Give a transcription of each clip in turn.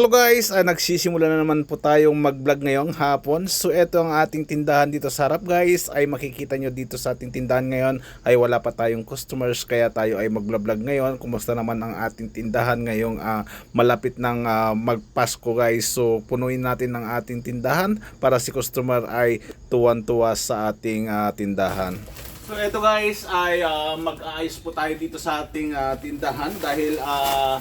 Hello guys, ah, nagsisimula na naman po tayong mag-vlog ngayong hapon. So ito ang ating tindahan dito sa harap guys. Ay makikita nyo dito sa ating tindahan ngayon ay wala pa tayong customers kaya tayo ay mag-vlog ngayon. Kumusta naman ang ating tindahan ngayong ah, malapit ng ah, magpasko guys. So punuin natin ang ating tindahan para si customer ay tuwan-tuwa sa ating ah, tindahan. So ito guys ay ah, mag-aayos po tayo dito sa ating ah, tindahan dahil ah,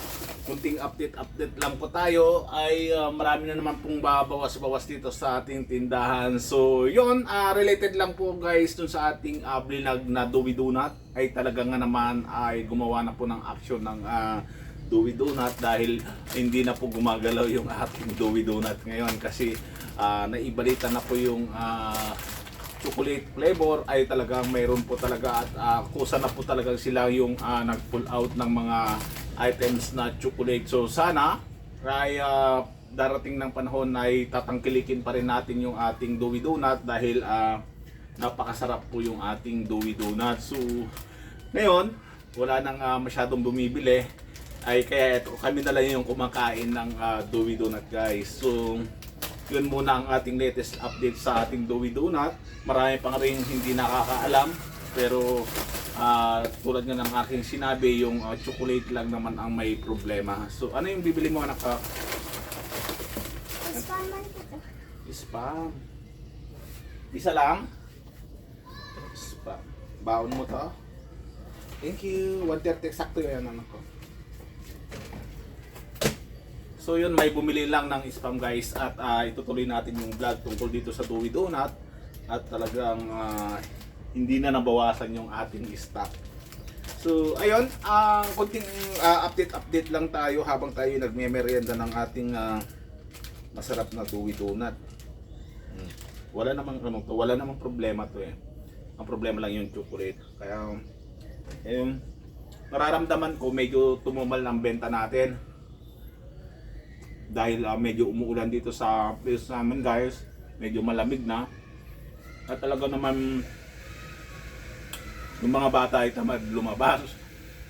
kunting update-update lang po tayo. Ay ah, marami na naman pong babawas-bawas dito sa ating tindahan. So yon ah, related lang po guys dun sa ating uh, blinag na Dewey Donut. Ay talaga nga naman ay gumawa na po ng action ng ah, Dewey Donut dahil hindi na po gumagalaw yung ating Dewey Donut ngayon kasi ah, naibalita na po yung ah, chocolate flavor. Ay talagang mayroon po talaga at ah, kusa na po talaga sila yung ah, nag-pull out ng mga items na chocolate. So sana ay ah, darating ng panahon ay tatangkilikin pa rin natin yung ating Dewey Donut dahil ah, napakasarap po yung ating Dewey Donut. So ngayon, wala nang ah, masyadong bumibili ay kaya ito kami na lang yung kumakain ng ah, Dewey Donut guys. So yun muna ang ating latest update sa ating Dewey Donut. Marami pang rin hindi nakakaalam pero ah, tulad nga ng aking sinabi, yung ah, chocolate lang naman ang may problema. So ano yung bibili mo anak ka? Spaman ko to. Spam. Isa lang? Spam. Baon mo to? Thank you. 130 eksakto yan anak ko. So yun, may bumili lang ng spam guys at ah, itutuloy natin yung vlog tungkol dito sa Dewey Donut at talagang ah, hindi na nabawasan yung ating stock. So ayun, ang konting ah, update-update lang tayo habang tayo nagme-merienda ng ating ah, masarap na Dewey Donut. Hmm. Wala namang ano to, wala namang problema to eh. Ang problema lang yung chocolate. Kaya eh, nararamdaman ko medyo tumumal ang benta natin dahil ah, medyo umuulan dito sa place namin guys medyo malamig na at talaga naman yung mga bata ay tamad lumabas.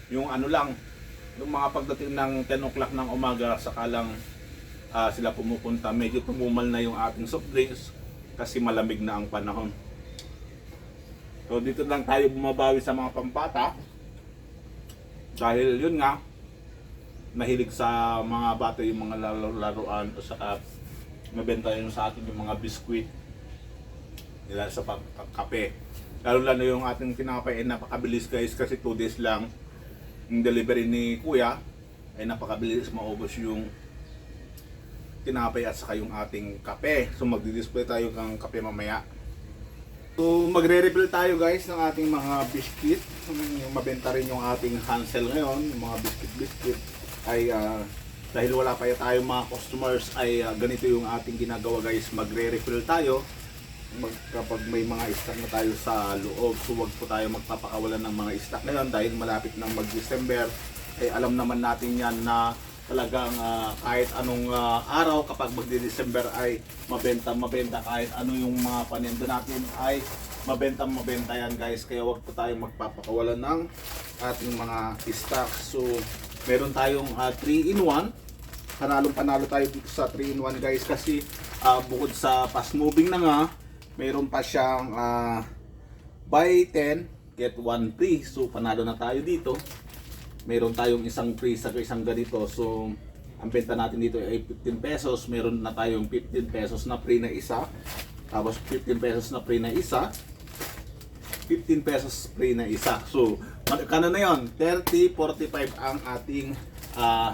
Yung ano lang yung mga pagdating ng 10 o'clock ng umaga saka lang ah, sila pumupunta medyo tumumal na yung ating soft drinks kasi malamig na ang panahon. So dito lang tayo bumabawi sa mga pampata. Dahil yun nga mahilig sa mga bata yung mga laro-laruan o saka mabenta yun sa atin yung mga biskwit nila sa pagkape. Lalo lalo yung ating tinapay ay napakabilis guys kasi 2 days lang yung delivery ni kuya ay napakabilis maubos yung tinapay at saka yung ating kape. So magdi-display tayo ng kape mamaya. So magre-refill tayo guys ng ating mga biscuit. Yung mabenta rin yung ating Hansel ngayon, yung mga biscuit-biscuit ay ah, dahil wala pa tayong mga customers ay ah, ganito yung ating ginagawa guys magre-refill tayo mag, kapag may mga stock na tayo sa loob so wag po tayo magpapakawalan ng mga stock ngayon dahil malapit ng mag-December ay alam naman natin yan na talagang ah, kahit anong ah, araw kapag magdi-December ay mabenta mabenta. Kahit ano yung mga paninda natin ay mabenta mabenta yan guys. Kaya wag po tayong magpapakawalan ng ating mga stock so meron tayong 3 in 1 panalong panalo tayo dito sa 3 in 1 guys kasi ah, bukod sa fast moving na nga meron pa siyang ah, buy 10 get 1 free. So panalo na tayo dito. Meron tayong isang free sa isang ganito. So ang benta natin dito ay 15 pesos. Meron na tayong 15 pesos na free na isa. Tapos 15 pesos na free na isa. 15 pesos free na isa. So, magkano na yon? 30, 45 ang ating ah,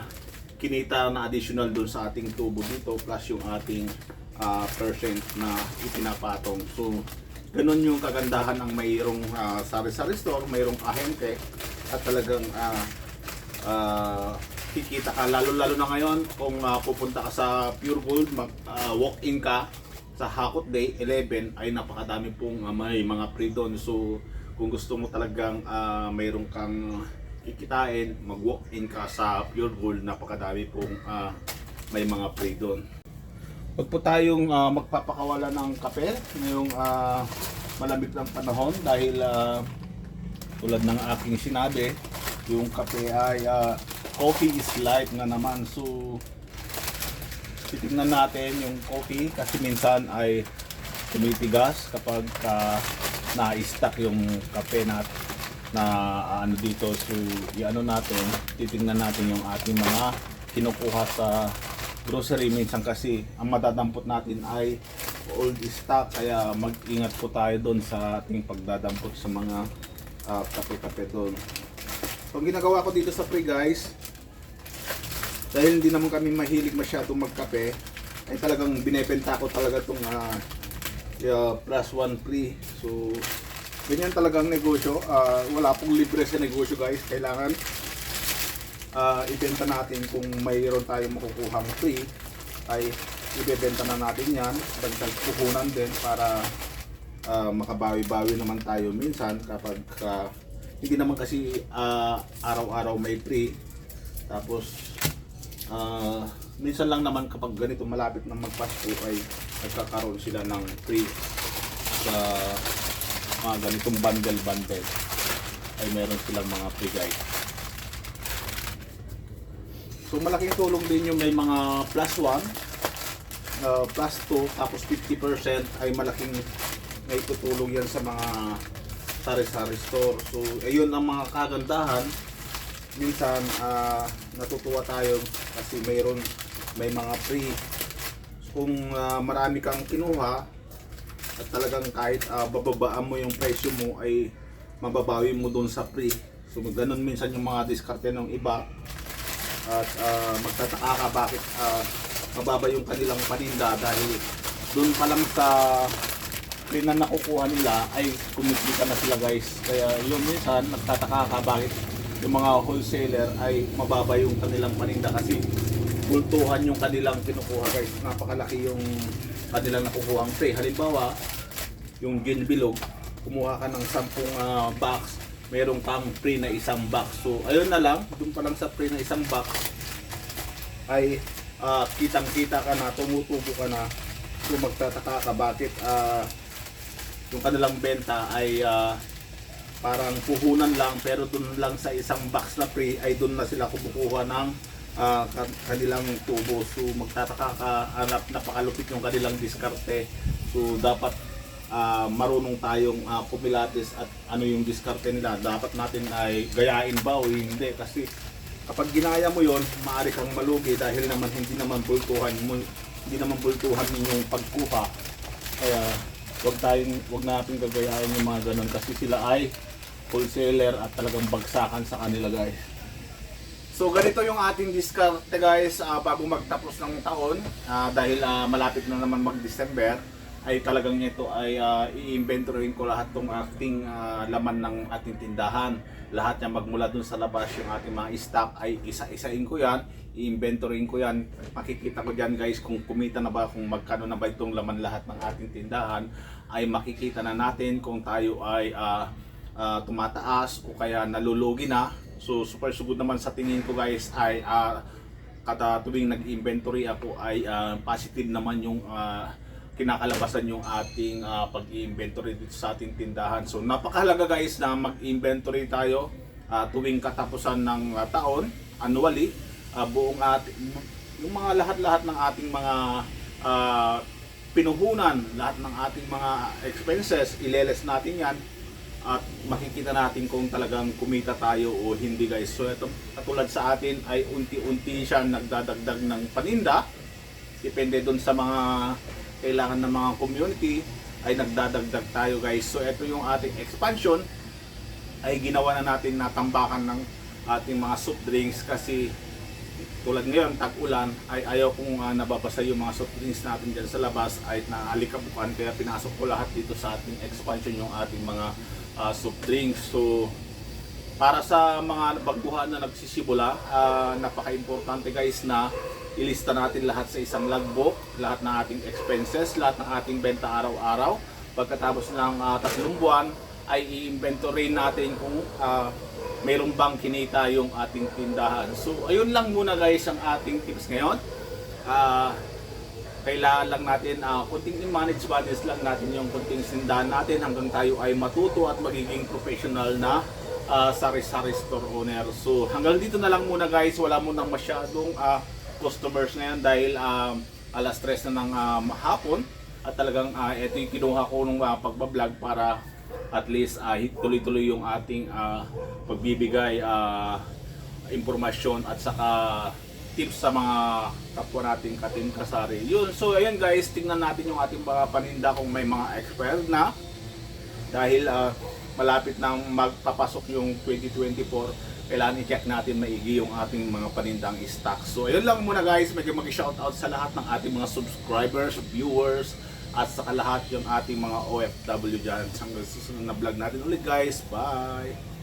kinita na additional doon sa ating tubo dito plus yung ating ah, percent na ipinapatong. So, ganun yung kagandahan ng mayroong ah, sari-sari store, mayroong ahente at talagang ah, ah, kikita ka lalo-lalo na ngayon kung ah, pupunta ka sa Pure Gold, mag, ah, walk-in ka sa Hakot Day 11 ay napakadami pong ah, may mga free doon. So kung gusto mo talagang ah, mayroon kang kikitain, mag-walk-in ka sa Pure Gold, napakadami pong ah, may mga free doon. Huwag po tayong ah, magpapakawala ng kape ngayong ah, malamig ng panahon dahil ah, tulad ng aking sinabi, yung kape ay ah, coffee is life nga naman. So titingnan natin yung coffee kasi minsan ay tumitigas kapag ka na-stack yung kape nat na ah, ano dito so iano natin titingnan natin yung ating mga kinukuha sa grocery minsan kasi ang matadampot natin ay old stock kaya mag-ingat po tayo doon sa ating pagdadampot sa mga ah, kape-kape doon. So, ang ginagawa ko dito sa pre guys, dahil hindi naman kami mahilig masyadong magkape, ay talagang binebenta ko talaga itong uh, plus one free. So, ganyan talagang negosyo. Ah, wala pong libre sa negosyo guys. Kailangan ah, ibenta natin kung mayroon tayong makukuhang free ay ibebenta na natin yan. Dagdag puhunan din para ah, makabawi-bawi naman tayo minsan kapag ah, hindi naman kasi ah, araw-araw may free. Tapos ah, minsan lang naman kapag ganito malapit na magpasko ay nagkakaroon sila ng free sa mga ganitong bundle-bundle. Ay meron silang mga free guide So malaking tulong din yung may mga plus 1, uh, plus 2, tapos 50% ay malaking may tutulong yan sa mga sari-sari store. So ayun ang mga kagandahan. Minsan ah, natutuwa tayo kasi mayroon may mga free. Kung ah, marami kang kinuha at talagang kahit ah, bababaan mo yung presyo mo ay mababawi mo doon sa free. So ganun minsan yung mga diskarte ng iba at ah, magtataka ka bakit mababa yung kanilang paninda dahil doon pa lang sa free na nakukuha nila ay kumikita na sila guys. Kaya yun minsan nagtataka ka bakit yung mga wholesaler ay mababa yung kanilang paninda kasi bultuhan yung kanilang kinukuha guys. Napakalaki yung kanilang nakukuha. Ang halimbawa yung gin bilog kumuha ka ng 10 ah, box merong kang free na isang box. So, ayun na lang, doon pa lang sa free na isang box ay ah, kitang-kita ka na, tumutubo ka na. So, magtataka ka bakit ah, yung kanilang benta ay ah, parang puhunan lang pero doon lang sa isang box na free ay doon na sila kumukuha ng ka- kanilang tubo. So, magtataka ka, hanap napakalupit yung kanilang diskarte. So, dapat ah, marunong tayong ah, kumilatis at ano yung diskarte nila. Dapat natin ay gayain ba o hindi kasi kapag ginaya mo yon maaari kang malugi dahil naman hindi naman bultuhan mo hindi naman bultuhan ninyong pagkuha. Kaya wag tayong wag natin gagayain yung mga ganun kasi sila ay wholesaler at talagang bagsakan sa kanila guys. So ganito yung ating diskarte guys ah, bago magtapos ng taon ah, dahil ah, malapit na naman mag-December ay talagang ito ay uh, i-inventoryin ko lahat tong ating ah, laman ng ating tindahan. Lahat niya magmula dun sa labas yung ating mga stock ay isa-isain ko yan, i-inventoryin ko yan. Makikita ko dyan guys kung kumita na ba, kung magkano na ba itong laman lahat ng ating tindahan ay makikita na natin kung tayo ay ah, ah, tumataas o kaya nalulugi na. So super sugod naman sa tingin ko guys ay ah, kada tuwing nag-inventory ako ay ah, positive naman yung ah, kinakalabasan yung ating ah, pag-inventory dito sa ating tindahan. So napakahalaga guys na mag-inventory tayo ah, tuwing katapusan ng ah, taon, annually, ah, buong ating yung mga lahat-lahat ng ating mga ah, pinuhunan, lahat ng ating mga expenses, ileles natin yan at makikita natin kung talagang kumita tayo o hindi guys. So ito katulad sa atin ay unti-unti siya nagdadagdag ng paninda. Depende doon sa mga kailangan ng mga community ay nagdadagdag tayo guys. So ito yung ating expansion ay ginawa na natin na tambakan ng ating mga soft drinks kasi tulad ngayon tag-ulan ay ayaw kong ah, nababasa yung mga soft drinks natin dyan sa labas ay naalikabukan kaya pinasok ko lahat dito sa ating expansion yung ating mga ah, soft drinks. So para sa mga baguhan na nagsisibula, ah, napaka-importante guys na ilista natin lahat sa isang logbook, lahat ng ating expenses, lahat ng ating benta araw-araw. Pagkatapos ng ah, tatlong buwan, ay i-inventory natin kung ah, mayroon bang kinita yung ating tindahan. So, ayun lang muna guys ang ating tips ngayon. Ah, kailangan lang natin uh, kunting manage lang natin yung kunting sindahan natin hanggang tayo ay matuto at magiging professional na ah, sari-sari store owner. So hanggang dito na lang muna guys, wala munang masyadong ah, customers ngayon dahil um, alas 3 na ng um, hapon. At talagang uh, ito yung kinuha ko nung uh, pagbablog para at least ah, tuloy-tuloy yung ating ah, pagbibigay ah, impormasyon at saka tips sa mga kapwa nating katim kasari. Yun, so ayan guys, tingnan natin yung ating mga paninda kung may mga expired na. Dahil ah, malapit na magpapasok yung 2024 kailangan i-check natin maigi yung ating mga panindang stock. So ayun lang muna guys, medyo mag-shoutout sa lahat ng ating mga subscribers, viewers, at sa lahat yung ating mga OFW dyan. Hanggang susunod na vlog natin ulit guys. Bye!